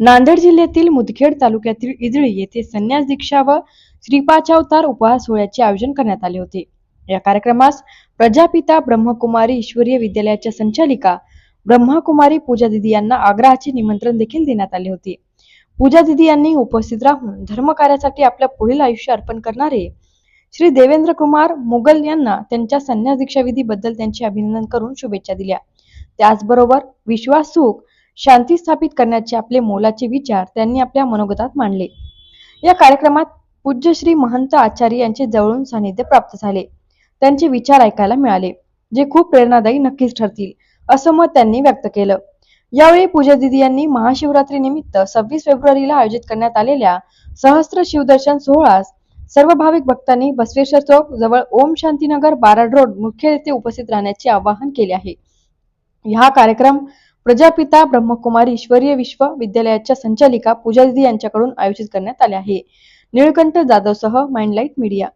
नांदेड जिल्ह्यातील मुदखेड तालुक्यातील इजळी येथे संन्यास दीक्षा व श्रीपाचावतार उपहार सोहळ्याचे आयोजन करण्यात आले होते. या कार्यक्रमास प्रजापिता ब्रह्मकुमारी ईश्वरीय विद्यालयाच्या संचालिका ब्रह्मकुमारी पूजा दिदी यांना आग्रहाचे निमंत्रण देखील देण्यात आले होते. पूजा दिदी यांनी उपस्थित राहून धर्मकार्यासाठी आपल्या पुढील आयुष्य अर्पण करणारे श्री देवेंद्र कुमार मुगल यांना त्यांच्या संन्यास दीक्षाविधीबद्दल बद्दल त्यांचे अभिनंदन करून शुभेच्छा दिल्या. त्याचबरोबर विश्वास सुख शांती स्थापित करण्याचे आपले मोलाचे विचार त्यांनी आपल्या मनोगतात मांडले. या कार्यक्रमात पूज्य श्री महंत आचार्य यांचे जवळून सानिध्य प्राप्त झाले. त्यांचे विचार ऐकायला मिळाले जे खूप प्रेरणादायी नक्कीच ठरतील असं मत त्यांनी व्यक्त केलं. यावेळी पूजा दिदी यांनी महाशिवरात्री निमित्त सव्वीस फेब्रुवारीला आयोजित करण्यात आलेल्या सहस्त्र शिवदर्शन सोहळास सर्व भाविक भक्तांनी बसवेश्वर चौक जवळ ओम शांतीनगर बाराड रोड मुख्य येथे उपस्थित राहण्याचे आवाहन केले आहे. हा कार्यक्रम प्रजापिता ब्रह्मकुमारी ईश्वरीय विश्व विद्यालयाच्या संचालिका पूजा दिदी यांच्याकडून आयोजित करण्यात आले आहे. निळकंठ जाधवसह माइंडलाईट मीडिया